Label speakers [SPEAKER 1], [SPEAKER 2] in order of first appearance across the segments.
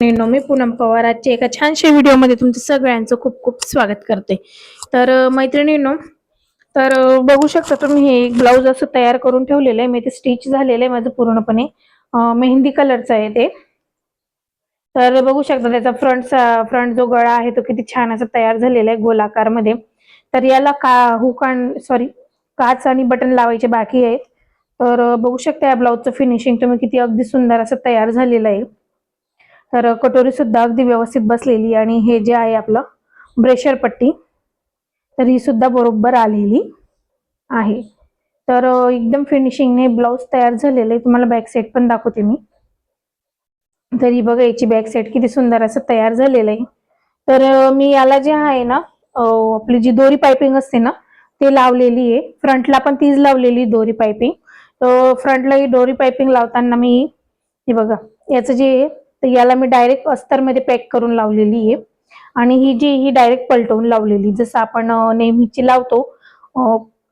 [SPEAKER 1] मित्रांनो, मी पूनम पवार. आजच्या एका छानशा व्हिडिओमध्ये तुमचं सगळ्यांचं खूप खूप स्वागत करते. तर मैत्रिणीनो मैत्रिणींनो तर बघू शकता तुम्ही हे एक ब्लाऊज असं तयार करून ठेवलेलं आहे. मी ते स्टिच झालेलं आहे माझं पूर्णपणे. मेहंदी कलरचं आहे ते. तर बघू शकता त्याचा फ्रंटचा फ्रंट जो गळा आहे तो किती छान असा तयार झालेला आहे गोलाकारमध्ये. तर याला का हुकान सॉरी काच आणि बटन लावायचे बाकी आहेत. तर बघू शकता या ब्लाऊजचं फिनिशिंग तुम्ही किती अगदी सुंदर असं तयार झालेलं आहे. तर कटोरी सुद्धा अगदी व्यवस्थित बसलेली आणि हे जे आहे आपलं ब्रेशर पट्टी तर ही सुद्धा बरोबर आलेली आहे. तर एकदम फिनिशिंगने ब्लाऊज तयार झालेलं आहे तुम्हाला बॅक साईड पण दाखवते मी. तर ही बघा याची बॅक साईड किती सुंदर असं तयार झालेलं आहे. तर मी याला जे आहे ना आपली जी दोरी पायपिंग असते ना ते लावलेली आहे. फ्रंटला पण तीच लावलेली दोरी पायपिंग तर फ्रंटला ही दोरी पायपिंग लावताना मी हे बघा याचं जे तर याला मी डायरेक्ट अस्तरमध्ये पॅक करून लावलेली आहे. आणि ही जी ही डायरेक्ट पलटवून लावलेली जसं आपण नेहमीची लावतो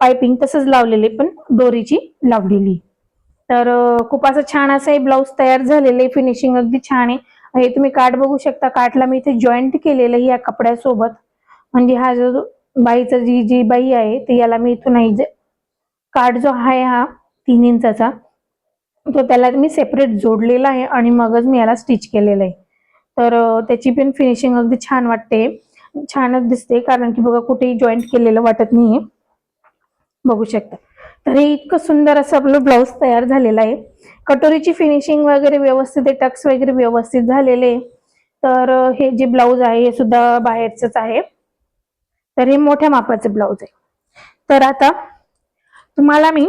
[SPEAKER 1] पायपिंग तसंच लावलेली पण दोरीची लावलेली तर खूप असं छान असं हे ब्लाऊज तयार झालेलं आहे फिनिशिंग अगदी छान आहे. हे तुम्ही काठ बघू शकता काठला मी इथे जॉईंट केलेलं आहे या कपड्यासोबत. म्हणजे हा जो बाईचा जी जी बाई आहे ते याला मी इथून आहे जे काठ जो आहे हा तीन इंचाचा तो त्याला मी सेपरेट जोडलेला आहे आणि मगच मी याला स्टिच केलेलं आहे. तर त्याची पण फिनिशिंग अगदी छान वाटते. छानच दिसते कारण की बघा कुठेही जॉईंट केलेलं वाटत नाही बघू शकता. तर हे इतकं सुंदर असं आपलं ब्लाऊज तयार झालेला आहे. कटोरीची फिनिशिंग वगैरे व्यवस्थित आहे टक्स वगैरे व्यवस्थित झालेले आहे. तर हे जे ब्लाऊज आहे हे सुद्धा बाहेरचंच आहे. तर हे मोठ्या मापाचं ब्लाऊज आहे. तर आता तुम्हाला मी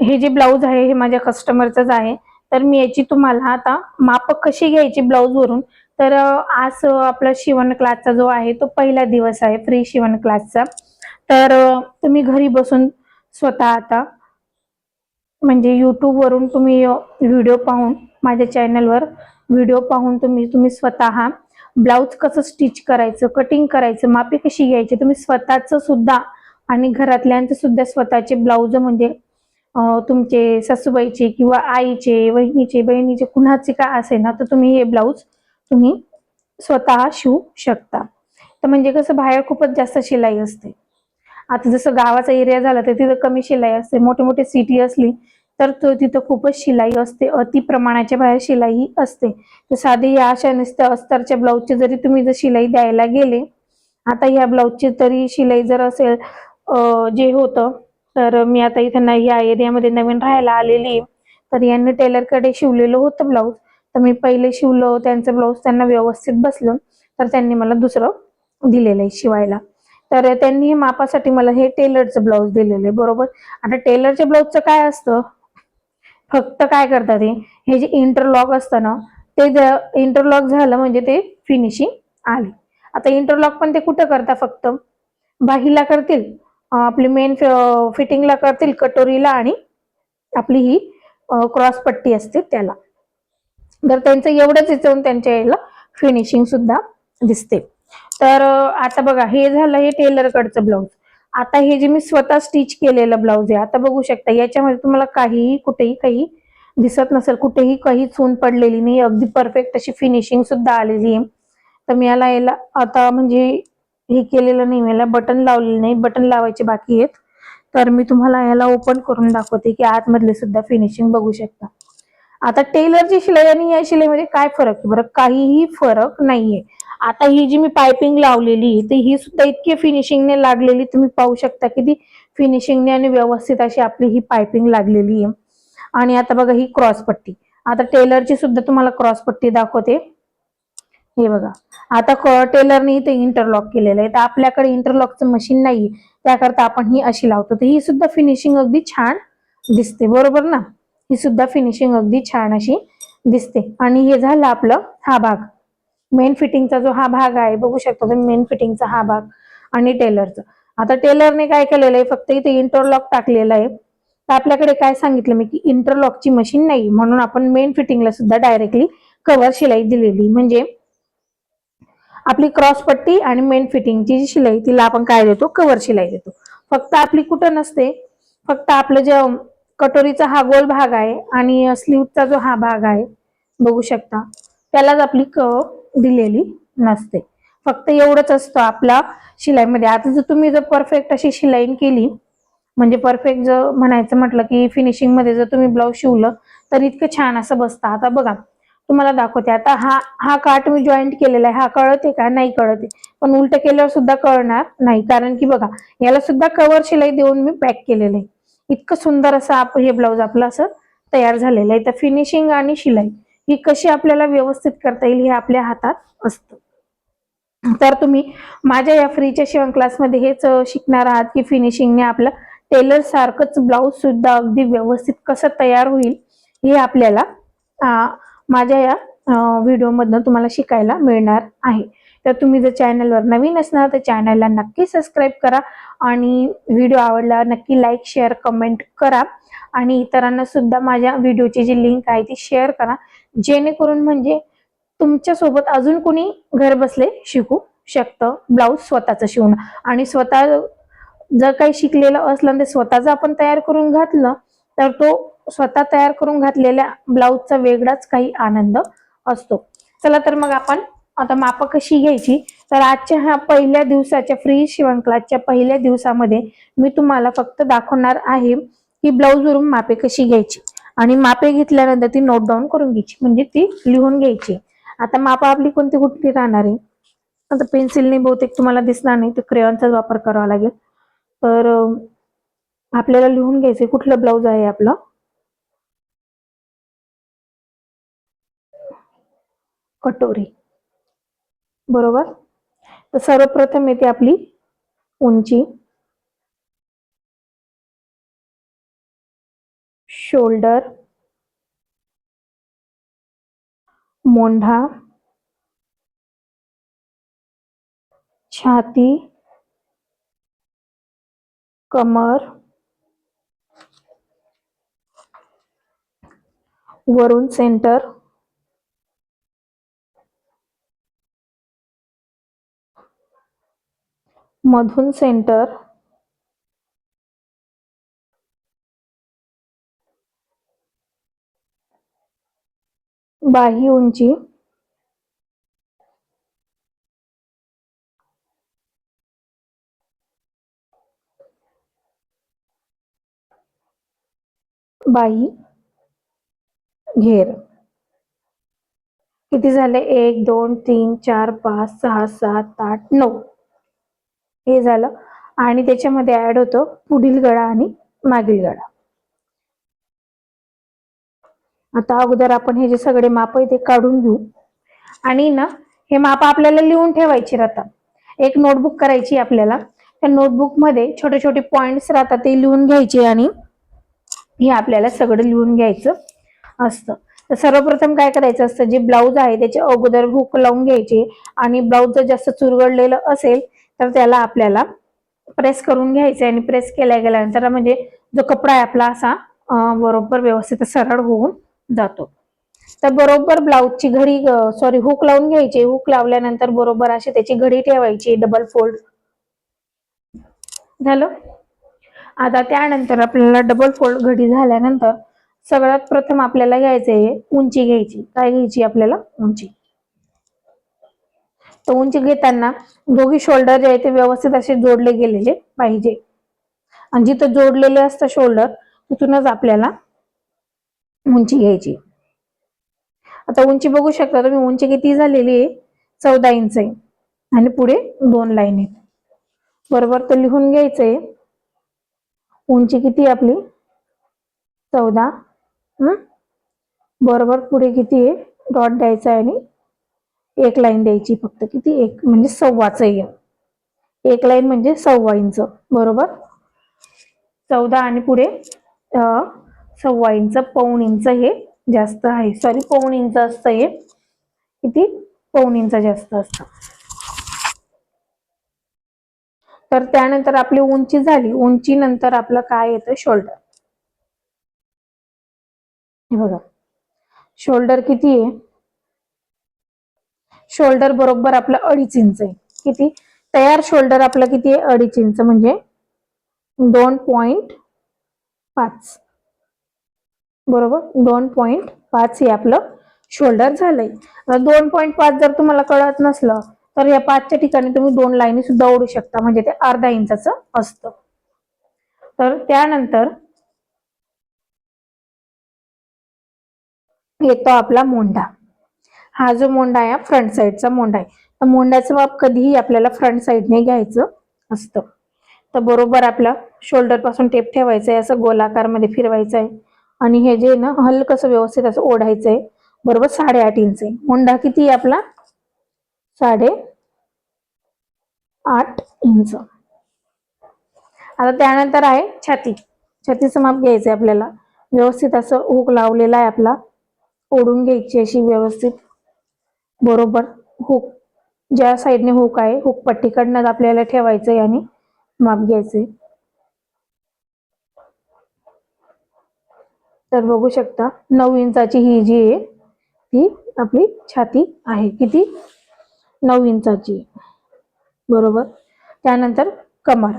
[SPEAKER 1] हे जे ब्लाऊज आहे हे माझ्या कस्टमरचंच आहे. तर मी याची तुम्हाला आता माप कशी घ्यायची ब्लाऊजवरून तर आज आपला शिवण क्लासचा जो आहे तो पहिला दिवस आहे फ्री शिवण क्लासचा. तर तुम्ही घरी बसून स्वतः आता म्हणजे यूट्यूबवरून वरून तुम्ही व्हिडिओ पाहून माझ्या चॅनलवर व्हिडिओ पाहून तुम्ही तुम्ही स्वतः ब्लाऊज कसं स्टिच करायचं कटिंग करायचं मापी कशी घ्यायची तुम्ही स्वतःचं सुद्धा आणि घरातल्यांचं सुद्धा स्वतःचे ब्लाऊज म्हणजे तुमचे सासूबाईचे किंवा आईचे वहिनीचे बहिणीचे कुणाचे काय असेल ना तर तुम्ही हे ब्लाऊज तुम्ही स्वतः शिवू शकता. तर म्हणजे कसं बाहेर खूपच जास्त शिलाई असते. आता जसं गावाचा एरिया झाला तर तिथं कमी शिलाई असते. मोठे मोठे सिटी असली तर तो तिथं खूपच शिलाई असते. अति प्रमाणाच्या बाहेर शिलाई असते. तर साधी या अशा नुसत्या अस्तरच्या ब्लाऊजची जरी तुम्ही जर शिलाई द्यायला गेले आता ह्या ब्लाऊजची तरी शिलाई जर असेल जे होतं तर मी आता इथं या एरियामध्ये नवीन राहायला आलेली तर यांनी टेलरकडे शिवलेलं होतं ब्लाऊज. तर मी पहिले शिवलं त्यांचं ब्लाऊज त्यांना व्यवस्थित बसलं. तर त्यांनी मला दुसरं दिलेलं आहे शिवायला. तर त्यांनी हे मापासाठी मला हे टेलरचं ब्लाऊज दिलेलं आहे बरोबर? आता टेलरच्या ब्लाऊजचं काय असतं? फक्त काय करतात हे? हे जे इंटरलॉक असतं ना ते इंटरलॉक झालं म्हणजे ते फिनिशिंग आली. आता इंटरलॉक पण ते कुठं करता फक्त? बाहीला करतील? आपली मेन फिटिंगला करतील कटोरीला आणि आपली ही क्रॉस पट्टी असते त्याला. तर त्यांचं एवढंच इथून त्यांच्या याला फिनिशिंग सुद्धा दिसते. तर आता बघा हे झालं हे टेलर कडचं ब्लाऊज आता हे जे मी स्वतः स्टिच केलेलं ब्लाऊज आहे आता बघू शकता याच्यामध्ये तुम्हाला काहीही कुठेही काही दिसत नसेल कुठेही काही चून पडलेली नाही अगदी परफेक्ट अशी फिनिशिंग सुद्धा आलेली आहे. तर मी याला याला आता म्हणजे हे केलेलं नाही मला बटन लावलेलं नाही. बटन लावायचे बाकी आहेत. तर मी तुम्हाला याला ओपन करून दाखवते की आतमधले सुद्धा फिनिशिंग बघू शकता. आता टेलरची शिलाई आणि या शिलाईमध्ये काय फरक आहे? बरं काहीही फरक नाहीये. आता ही जी मी पायपिंग लावलेली तर ही सुद्धा इतकी फिनिशिंगने लागलेली तुम्ही पाहू शकता की ती फिनिशिंगने आणि व्यवस्थित अशी आपली ही पायपिंग लागलेली आहे. आणि आता बघा ही क्रॉस पट्टी. आता टेलरची सुद्धा तुम्हाला क्रॉस पट्टी दाखवते. हे बघा. आता टेलरने इथे इंटरलॉक केलेलं आहे. तर आपल्याकडे इंटरलॉकचं मशीन नाही त्याकरता आपण ही अशी लावतो. तर ही सुद्धा फिनिशिंग अगदी छान दिसते. बरोबर ना? ही सुद्धा फिनिशिंग अगदी छान अशी दिसते. आणि हे झालं आपलं हा भाग. मेन फिटिंगचा जो हा भाग आहे बघू शकता तुम्ही मेन फिटिंगचा हा भाग आणि टेलरचा आता टेलरने काय केलेलं आहे? फक्त इथे इंटरलॉक टाकलेलं आहे. तर आपल्याकडे काय सांगितलं मी की इंटरलॉकची मशीन नाही म्हणून आपण मेन फिटिंगला सुद्धा डायरेक्टली कव्हर शिलाई दिलेली. म्हणजे आपली क्रॉस पट्टी आणि मेन फिटिंगची जी शिलाई तिला आपण काय देतो? कव्हर शिलाई देतो. फक्त आपली कुठं नसते फक्त आपलं जे कटोरीचा हा गोल भाग आहे आणि स्लीवचा जो हा भाग आहे बघू शकता त्यालाच आपली क दिलेली नसते. फक्त एवढंच असतं आपल्या शिलाईमध्ये. आता जर तुम्ही जर परफेक्ट अशी शिलाई केली म्हणजे परफेक्ट जर म्हणायचं म्हटलं की फिनिशिंगमध्ये जर तुम्ही ब्लाऊज शिवलं तर इतकं छान असं बसतं. आता बघा तुम्हाला दाखवते. आता हा हा काट मी जॉईंट केलेला आहे. हा कळते का? नाही कळते. पण उलट केल्यावर सुद्धा कळणार नाही. कारण की बघा याला सुद्धा कवर शिलाई देऊन मी पॅक केलेलं आहे. इतकं सुंदर असं आप हे ब्लाऊज आपलं असं तयार झालेलं आहे. तर फिनिशिंग आणि शिलाई ही कशी आपल्याला व्यवस्थित करता येईल हे आपल्या हातात असतं. तर तुम्ही माझ्या या फ्रीच्या शिवण क्लासमध्ये हेच शिकणार आहात की फिनिशिंगने आपलं टेलर सारखंच ब्लाऊज सुद्धा अगदी व्यवस्थित कसं तयार होईल हे आपल्याला माझ्या या व्हिडिओमधनं तुम्हाला शिकायला मिळणार आहे. तर तुम्ही जर चॅनलवर नवीन असणार तर चॅनलला नक्की सबस्क्राईब करा आणि व्हिडिओ आवडला नक्की लाईक शेअर कमेंट करा. आणि इतरांना सुद्धा माझ्या व्हिडिओची जी लिंक आहे ती शेअर करा. जेणेकरून म्हणजे तुमच्यासोबत अजून कोणी घर बसले शिकू शकतं. ब्लाऊज स्वतःचं शिवणं आणि स्वतः जर काही शिकलेलं असलं तर स्वतःचं आपण तयार करून घातलं तर तो स्वतः तयार करून घातलेल्या ब्लाऊजचा वेगळाच काही आनंद असतो. चला तर मग आपण आता माप कशी घ्यायची? तर आजच्या ह्या पहिल्या दिवसाच्या फ्री शिवण क्लासच्या पहिल्या दिवसामध्ये मी तुम्हाला फक्त दाखवणार आहे की ब्लाऊज वरून मापे कशी घ्यायची आणि मापे घेतल्यानंतर ती नोट डाऊन करून घ्यायची. म्हणजे ती लिहून घ्यायची. आता मापा आपली कोणती कुठली राहणार आहे? आता पेन्सिलने बहुतेक तुम्हाला दिसणार नाही तर क्रेयॉनचाच वापर करावा लागेल. तर आपल्याला लिहून घ्यायचं कुठलं ब्लाऊज आहे आपलं? कटोरी. बरोबर? तर सर्वप्रथम येते आपली उंची. शोल्डर. मोंढा. छाती. कमर. वरून सेंटर. मधून सेंटर. बाही उंची. बाही. घेर. किती झाले? एक दोन तीन चार पाच सहा सात आठ नऊ. हे झालं. आणि त्याच्यामध्ये ऍड होतो पुढील गळा आणि मागील गळा. आता अगोदर आपण हे जे सगळे माप आहे ते काढून घेऊ. आणि ना हे माप आपल्याला लिहून ठेवायची राहतात. एक नोटबुक करायची आपल्याला. त्या नोटबुकमध्ये छोटे छोटे पॉइंट्स राहतात ते लिहून घ्यायचे आणि हे आपल्याला सगळं लिहून घ्यायचं असतं. तर सर्वप्रथम काय करायचं असतं जे ब्लाऊज आहे त्याचे अगोदर भूक लावून घ्यायचे. आणि ब्लाऊज जर जास्त चुरगडलेलं असेल तर त्याला आपल्याला प्रेस करून घ्यायचं आणि प्रेस केल्या गेल्यानंतर म्हणजे जो कपडा आहे आपला असा बरोबर व्यवस्थित सरळ होऊन जातो. तर बरोबर ब्लाऊजची घडी सॉरी हुक लावून घ्यायची. हुक लावल्यानंतर बरोबर अशी त्याची घडी ठेवायची डबल फोल्ड झालं? आता त्यानंतर आपल्याला डबल फोल्ड घडी झाल्यानंतर सगळ्यात प्रथम आपल्याला घ्यायचंय उंची घ्यायची. काय घ्यायची आपल्याला? उंची. तर उंची घेताना दोघी शोल्डर जे आहे ते व्यवस्थित असे जोडले गेलेले पाहिजे. आणि जिथं जोडलेले असतं शोल्डर तिथूनच आपल्याला उंची घ्यायची. आता उंची बघू शकता तुम्ही उंची किती झालेली आहे? चौदा इंच आहे. आणि पुढे दोन लाईन आहेत. बरोबर तर लिहून घ्यायचंय. उंची किती आहे आपली? चौदा. हम्म बरोबर पुढे किती आहे? डॉट द्यायचा आहे आणि एक लाईन द्यायची फक्त किती? एक म्हणजे सव्वाच येईल एक लाईन म्हणजे सव्वा इंच बरोबर? चौदा आणि पुढे सव्वा इंच पौन इंच हे जास्त आहे. सॉरी पौन इंच असतं हे. किती? पौन इंच जास्त असतं. तर त्यानंतर आपली उंची झाली. उंची नंतर आपलं काय येतं? शोल्डर हे बघा. शोल्डर किती आहे? शोल्डर बरोबर आपलं अडीच इंच आहे. किती? तयार शोल्डर आपलं किती आहे? अडीच इंच. म्हणजे दोन पॉइंट पाच. बरोबर? दोन पॉइंट पाच हे आपलं शोल्डर झालंय. दोन पॉईंट पाच जर तुम्हाला कळत नसलं तर या पाचच्या ठिकाणी तुम्ही दोन लाईनी सुद्धा ओढू शकता. म्हणजे ते अर्धा इंचाचं असतं. तर त्यानंतर येतो आपला मोंढा. हा जो मोंडा आहे फ्रंट साईडचा मोंडा आहे. तर मोंढ्याचं माप कधीही आपल्याला फ्रंट साईडने घ्यायचं असतं. तर बरोबर आपला शोल्डरपासून टेप ठेवायचं आहे असं गोलाकारमध्ये फिरवायचं आहे आणि हे जे ना हलकं व्यवस्थित असं ओढायचं आहे बरोबर साडेआठ इंच आहे. मोंडा किती आहे आपला? साडे आठ इंच आता त्यानंतर आहे छाती. छातीचं माप घ्यायचंय आपल्याला. व्यवस्थित असं हुक लावलेला आहे आपला. ओढून घ्यायची अशी व्यवस्थित. बरोबर. हुक. ज्या साईडने हुक आहे हुक पट्टीकडनं आपल्याला ठेवायचंय आणि माप घ्यायचंय. तर बघू शकता नऊ इंचाची ही जी आहे ती आपली छाती आहे. किती? नऊ इंचाची. बरोबर. त्यानंतर कमर.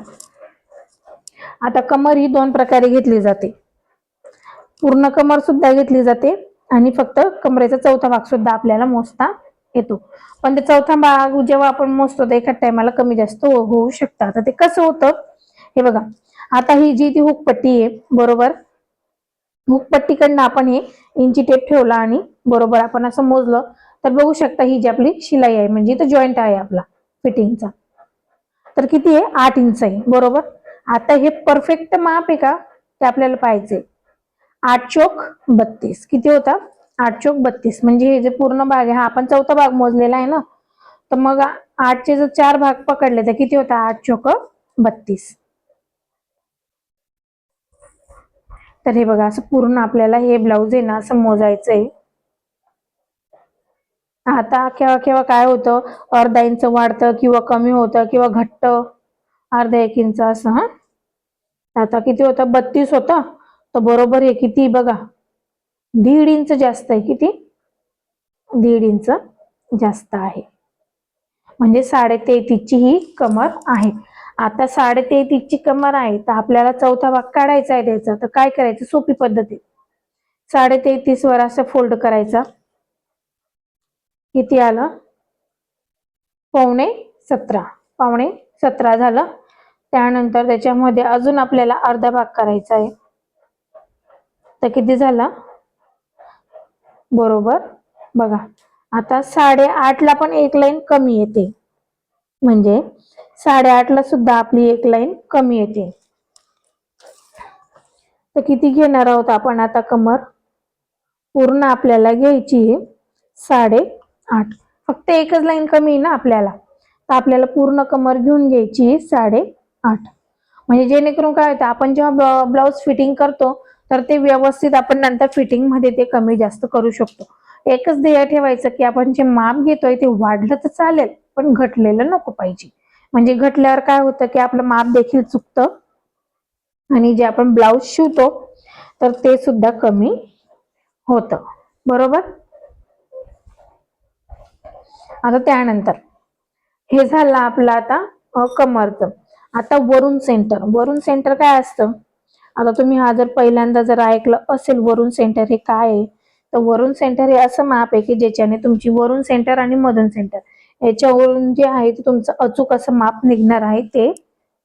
[SPEAKER 1] आता कमर ही दोन प्रकारे घेतली जाते. पूर्ण कमर सुद्धा घेतली जाते आणि फक्त कमरेचा चौथा भाग सुद्धा आपल्याला मोजता येतो. पण ते चौथा भाग जेव्हा आपण मोजतो तर एका टायमाला कमी जास्त हो- होऊ शकतं. आता ते कसं होतं? हे बघा. आता ही जी ती हुकपट्टी आहे बरोबर? हुकपट्टीकडनं आपण हे इंची टेप ठेवला आणि बरोबर आपण असं मोजलं तर बघू शकता ही जी आपली शिलाई आहे म्हणजे इथं जॉईंट आहे आपला फिटिंगचा तर किती आहे? आठ इंच आहे बरोबर? आता हे परफेक्ट माप आहे का? ते आपल्याला पाहिजे आठ चोक बत्तीस. किती होता? आठ चोक बत्तीस. म्हणजे हे जे पूर्ण भाग आहे हा आपण चौथा भाग मोजलेला आहे ना? तर मग आठचे जर चार भाग पकडले तर किती होता? आठ चोक बत्तीस. तर हे बघा असं पूर्ण आपल्याला हे ब्लाऊज आहे ना असं मोजायचं आहे आता केव्हा केव्हा काय होतं? अर्धा इंच वाढतं किंवा कमी होतं किंवा घट्ट. अर्धा एक इंच असं हा? आता किती होतं? बत्तीस होतं. तर बरोबर आहे किती बघा. दीड इंच जास्त आहे किती? दीड इंच जास्त आहे. म्हणजे साडे तेहतीसची ही कमर आहे. आता साडे तेहतीसची कमर आहे तर आपल्याला चौथा भाग काढायचा आहे त्याचा. तर काय करायचं? सोपी पद्धत आहे. साडे तेहतीस वर असं फोल्ड करायचा. किती आलं? पावणे सतरा. पावणे सतरा झालं. त्यानंतर त्याच्यामध्ये अजून आपल्याला अर्धा भाग करायचा आहे. तर किती झाला? बरोबर? बघा आता साडेआठला पण एक लाईन कमी येते. म्हणजे साडेआठला सुद्धा आपली एक लाईन कमी येते. तर किती घेणार आहोत आपण आता कमर? पूर्ण आपल्याला घ्यायची साडे आठ फक्त एकच लाईन कमी आहे ना आपल्याला. तर आपल्याला पूर्ण कमर घेऊन घ्यायची साडे आठ म्हणजे जेणेकरून काय होतं आपण जेव्हा ब्लाऊज फिटिंग करतो तर ते व्यवस्थित आपण नंतर फिटिंगमध्ये ते कमी जास्त करू शकतो. एकच ध्येय ठेवायचं की आपण जे माप घेतोय ते वाढलं तर चालेल पण घटलेलं नको पाहिजे. म्हणजे घटल्यावर काय होतं की आपलं माप देखील चुकतं आणि जे आपण ब्लाऊज शिवतो तर ते सुद्धा कमी होतं. बरोबर? आता त्यानंतर हे झालं आपलं आता अ, कमरचं आता वरून सेंटर वरून सेंटर काय असतं? आता तुम्ही हा जर पहिल्यांदा जर ऐकलं असेल वरून सेंटर हे काय आहे तर वरून सेंटर हे असं माप आहे की ज्याच्याने तुमची वरून सेंटर आणि मधून सेंटर याच्यावरून जे आहे ते तुमचं अचूक असं माप निघणार आहे ते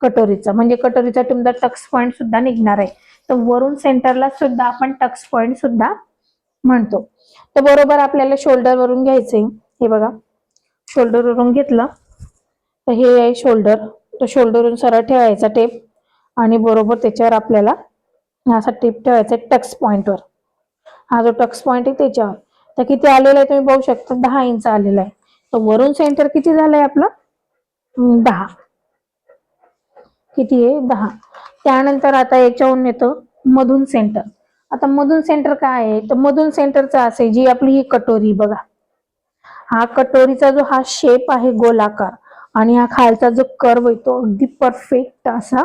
[SPEAKER 1] कटोरीचं. म्हणजे कटोरीचा तुमचा टक्स पॉइंट सुद्धा निघणार आहे. तर वरून सेंटरला सुद्धा आपण टक्स पॉइंट सुद्धा म्हणतो. तर बरोबर आपल्याला शोल्डर वरून घ्यायचंय. हे बघा. शोल्डर वरून घेतलं. तर हे आहे शोल्डर तर शोल्डरवरून सरळ ठेवायचा टेप आणि बरोबर त्याच्यावर आपल्याला असा टिप ठेवायचा टक्स पॉइंटवर हा जो टक्स पॉइंट आहे त्याच्यावर. तर किती आलेला आहे तुम्ही बघू शकता दहा इंच आलेला आहे. तर वरून सेंटर किती झालंय आपलं? दहा. किती आहे? दहा. त्यानंतर आता याच्याहून येतं मधून सेंटर आता मधून सेंटर काय आहे? तर मधून सेंटरचं असे जी आपली ही कटोरी बघा. हा कटोरीचा जो हा शेप आहे गोलाकार आणि हा खालचा जो कर्व आहे तो अगदी परफेक्ट असा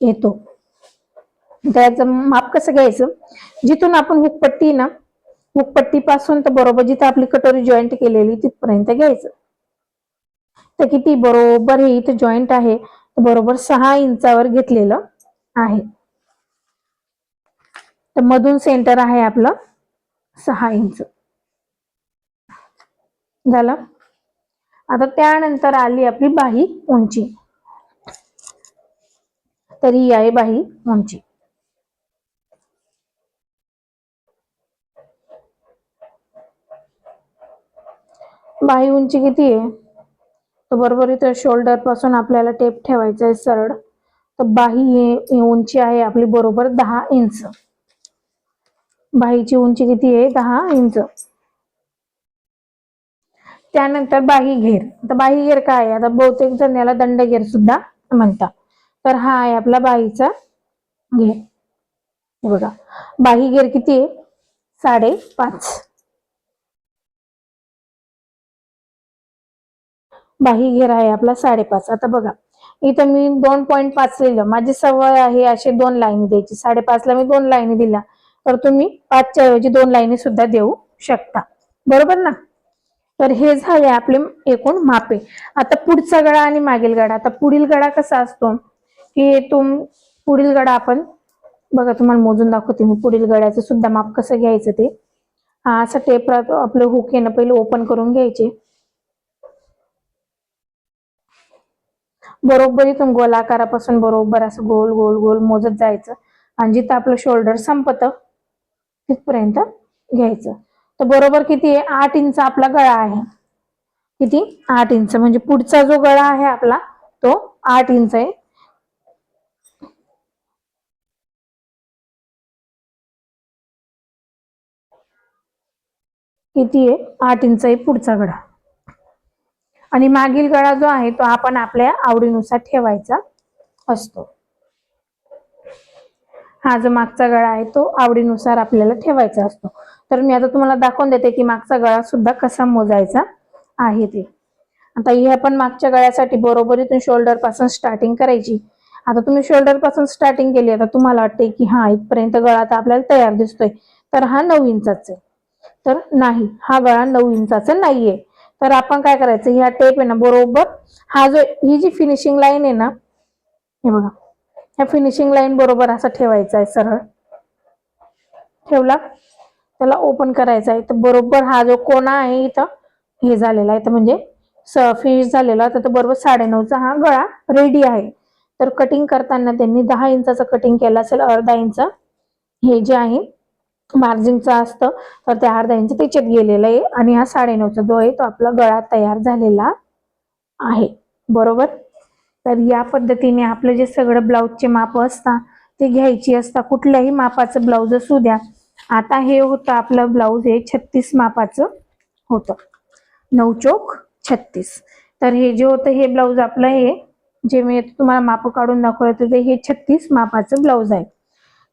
[SPEAKER 1] येतो. त्याचं माप कसं घ्यायचं? जिथून आपण हुकपट्टी ना हुकपट्टी पासून तर बरोबर जिथे आपली कटोरी जॉईंट केलेली तिथपर्यंत घ्यायचं. तर किती? बरोबर हे इथे जॉईंट आहे तर बरोबर सहा इंचावर घेतलेलं आहे. तर मधून सेंटर आहे आपलं सहा इंच. झालं? आता त्यानंतर आली आपली बाही उंची. तरी याय आहे बाही उंची बाही उंची किती आहे? तर बरोबर इथं शोल्डरपासून आपल्याला टेप ठेवायचा आहे सरळ. तर बाही ही उंची आहे आपली बरोबर दहा इंच. बाहीची उंची किती आहे? दहा इंच. त्यानंतर बाही घेर. आता बाही घेर काय आहे? आता बहुतेक जण याला दंड घेर सुद्धा म्हणतात. तर हा आहे आपला बाहीचा घेर बघा. बाही घेर किती आहे? साडे पाच. बाही घेर आहे आपला साडेपाच आता बघा. इथं मी दोन पॉईंट पाच लिहिलं. माझी सवय आहे असे दोन लाईनी द्यायची. साडेपाचला मी दोन लाईनी दिल्या. तर तुम्ही पाचच्या ऐवजी दोन लाईनी सुद्धा देऊ शकता. बरोबर ना? तर हे झाले आपले एकूण मापे. आता पुढचा गळा आणि मागील गळा आता पुढील गळा कसा असतो? की तुम पुढील गडा आपण बघा तुम्हाला मोजून दाखवते मी. पुढील गळ्याचं सुद्धा माप कसं घ्यायचं ते. हा असं टेप राहतो आपलं हुक आहे ना पहिले ओपन करून घ्यायचे. बरोबर इथून गोलाकारापासून बरोबर असं गोल गोल गोल मोजत जायचं. आणि जिथं आपलं शोल्डर संपत तिथपर्यंत घ्यायचं. तर बरोबर किती आहे? आठ इंच आपला गळा आहे. किती? आठ इंच. म्हणजे पुढचा जो गळा आहे आपला तो आठ इंच आहे. किती आहे? आठ इंच आहे पुढचा गळा आणि मागील गळा जो आहे तो आपण आपल्या आवडीनुसार ठेवायचा असतो. हा जो मागचा गळा आहे तो आवडीनुसार आपल्याला ठेवायचा असतो. तर मी आता तुम्हाला दाखवून देते की मागचा गळा सुद्धा कसा मोजायचा आहे ते. आता ही आपण मागच्या गळ्यासाठी बरोबरीतून शोल्डरपासून स्टार्टिंग करायची. आता तुम्ही शोल्डरपासून स्टार्टिंग केली आता तुम्हाला वाटते की हा इथपर्यंत गळा तर आपल्याला तयार दिसतोय. तर हा नऊ इंचाच आहे. तर नाही हा गळा नऊ इंचाचा नाहीये. तर आपण काय करायचं ह्या टेप आहे ना बरोबर हा जो ही जी फिनिशिंग लाईन आहे ना हे बघा ह्या फिनिशिंग लाईन बरोबर असा ठेवायचा आहे सरळ. ठेवला? त्याला ओपन करायचा आहे तर बरोबर हा जो कोणा आहे इथं हे झालेला आहे तर म्हणजे फिनिश झालेला तर तो बरोबर साडेनऊचा हा गळा रेडी आहे. तर कटिंग करताना त्यांनी दहा इंचाचं कटिंग केलं असेल अर्धा इंच हे जे आहे मार्जिनचं असतं तर ते अर्धा इंच त्याच्यात गेलेलं आहे आणि हा साडेनऊचा जो आहे तो आपला गळा तयार झालेला आहे. बरोबर? तर या पद्धतीने आपलं जे सगळं ब्लाऊजचे माप असतात ते घ्यायची असतात कुठल्याही मापाचं ब्लाऊज असू द्या. आता हे होतं आपलं ब्लाऊज हे छत्तीस मापाचं होतं. नऊ चोक छत्तीस. तर हे जे होतं हे ब्लाऊज आपलं हे जे मी तुम्हाला माप काढून दाखवलं ते हे छत्तीस मापाचं ब्लाऊज आहे.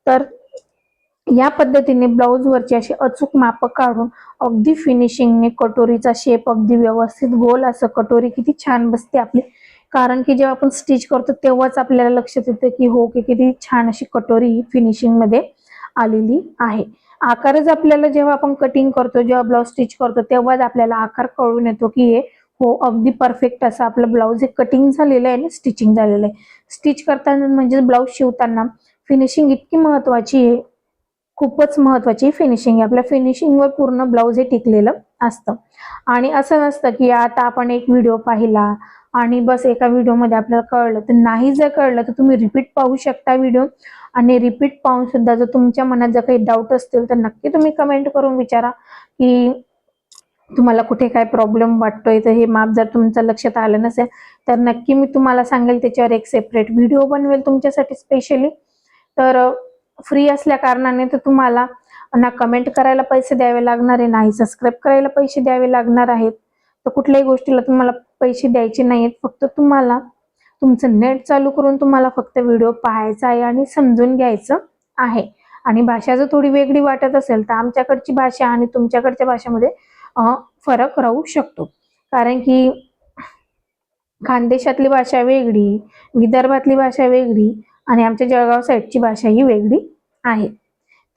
[SPEAKER 1] तर या पद्धतीने ब्लाऊजवरची अशी अचूक मापं काढून अगदी फिनिशिंगने कटोरीचा शेप अगदी व्यवस्थित गोल असं कटोरी किती छान बसते आपली. कारण की जेव्हा आपण स्टिच करतो तेव्हाच आपल्याला लक्षात येतं की हो की किती छान अशी कटोरी फिनिशिंगमध्ये आलेली आहे. आकारच आपल्याला जेव्हा आपण कटिंग करतो जेव्हा ब्लाऊज स्टिच करतो तेव्हाच आपल्याला आकार कळून येतो की हे हो अगदी परफेक्ट असं आपलं ब्लाऊज हे कटिंग झालेलं आहे आणि स्टिचिंग झालेलं आहे. स्टिच करताना म्हणजे ब्लाऊज शिवताना फिनिशिंग इतकी महत्वाची आहे. खूपच महत्वाची फिनिशिंग आहे. आपल्या फिनिशिंगवर पूर्ण ब्लाऊज हे टिकलेलं असतं. आणि असं नसतं की आता आपण एक व्हिडिओ पाहिला आणि बस एका व्हिडिओमध्ये आपल्याला कळलं. तर नाही जर कळलं तर तुम्ही रिपीट पाहू शकता व्हिडिओ आणि रिपीट पाहून सुद्धा जर तुमच्या मनात जर काही डाऊट असतील तर नक्की तुम्ही कमेंट करून विचारा की तुम्हाला कुठे काय प्रॉब्लेम वाटतोय तर हे माप जर तुमचं लक्षात आलं नसेल तर नक्की मी तुम्हाला सांगेल त्याच्यावर एक सेपरेट व्हिडिओ बनवेल तुमच्यासाठी स्पेशली तर फ्री असल्या कारणाने तर तुम्हाला ना कमेंट करायला पैसे द्यावे लागणार आहे नाही सबस्क्राईब करायला पैसे द्यावे लागणार आहेत. तर कुठल्याही गोष्टीला तुम्हाला पैसे द्यायचे नाहीत फक्त तुम्हाला तुमचं नेट चालू करून तुम्हाला फक्त व्हिडिओ पाहायचा आहे आणि समजून घ्यायचं आहे. आणि भाषा जर थोडी वेगळी वाटत असेल तर आमच्याकडची भाषा आणि तुमच्याकडच्या भाषेमध्ये फरक राहू शकतो. कारण की खानदेशातली भाषा वेगळी विदर्भातली भाषा वेगळी आणि आमच्या जळगाव साईडची भाषा ही वेगळी आहे.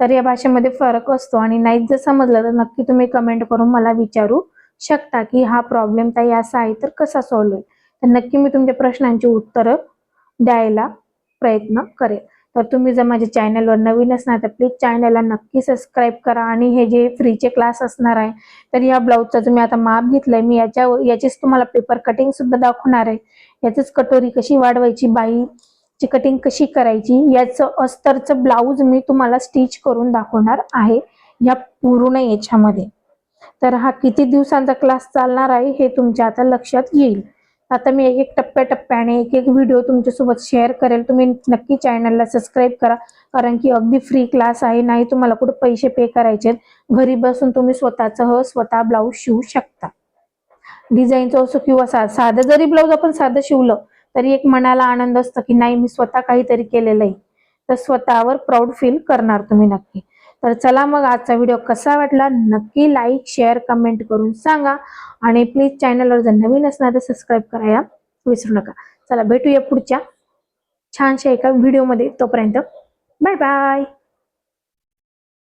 [SPEAKER 1] तर या भाषेमध्ये फरक असतो आणि नाही जर समजलं तर नक्की तुम्ही कमेंट करून मला विचारू शकता की हा प्रॉब्लेम ताई असा आहे तर कसा सॉल्व्ह होईल. तर नक्की मी तुमच्या प्रश्नांची उत्तरं द्यायला प्रयत्न करेल तर तुम्ही जर माझ्या चॅनलवर नवीन असणार तर प्लीज चॅनलला नक्की सबस्क्राईब करा आणि हे जे फ्रीचे क्लास असणार आहे तर या ब्लाऊजचा जो मी आता माप घेतलंय. मी याच्या याचीच तुम्हाला पेपर कटिंग सुद्धा दाखवणार आहे. याचीच कटोरी कशी वाढवायची बाई? ची कटिंग कशी करायची याचं अस्तरचं ब्लाऊज मी तुम्हाला स्टिच करून दाखवणार आहे या पूर्ण याच्यामध्ये. तर हा किती दिवसांचा क्लास चालणार आहे हे तुमच्या आता लक्षात येईल. आता मी एक एक टप्प्याटप्प्याने एक एक व्हिडिओ तुमच्यासोबत शेअर करेल. तुम्ही नक्की चॅनलला सबस्क्राईब करा कारण की अगदी फ्री क्लास आहे नाही तुम्हाला कुठे पैसे पे करायचे घरी बसून तुम्ही स्वतःचं स्वतः ब्लाऊज शिवू शकता. डिझाईनचं असो किंवा सा साधं जरी ब्लाऊज आपण साधं शिवलं तरी एक मनाला आनंद असतो की नाही मी स्वतः काहीतरी केलेलं आहे. तर स्वतःवर प्राऊड फील करणार तुम्ही नक्की. तर चला मग आजचा व्हिडिओ कसा वाटला? नक्की लाईक शेअर कमेंट करून सांगा. आणि प्लीज चॅनलवर जर नवीन असणार तर सबस्क्राईब करायला विसरू नका. चला भेटूया पुढच्या छानशा एका व्हिडिओमध्ये तोपर्यंत बाय बाय